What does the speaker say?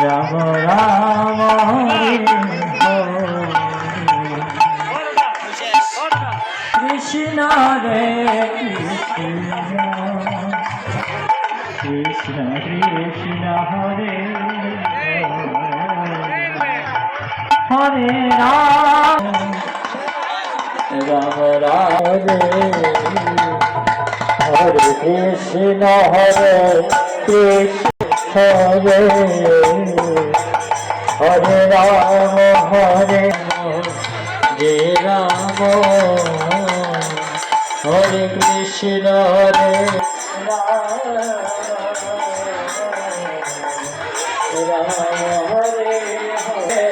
রাম রাম কৃষ্ণ রে কৃষ্ণ কৃষ্ণ হরে হরে রাম রাম রাম হরে কৃষ্ণ হরে কৃষ্ণ হরে হরে রাম হরে যে রাম হরে কৃষ্ণ হরে রাম হরে হরে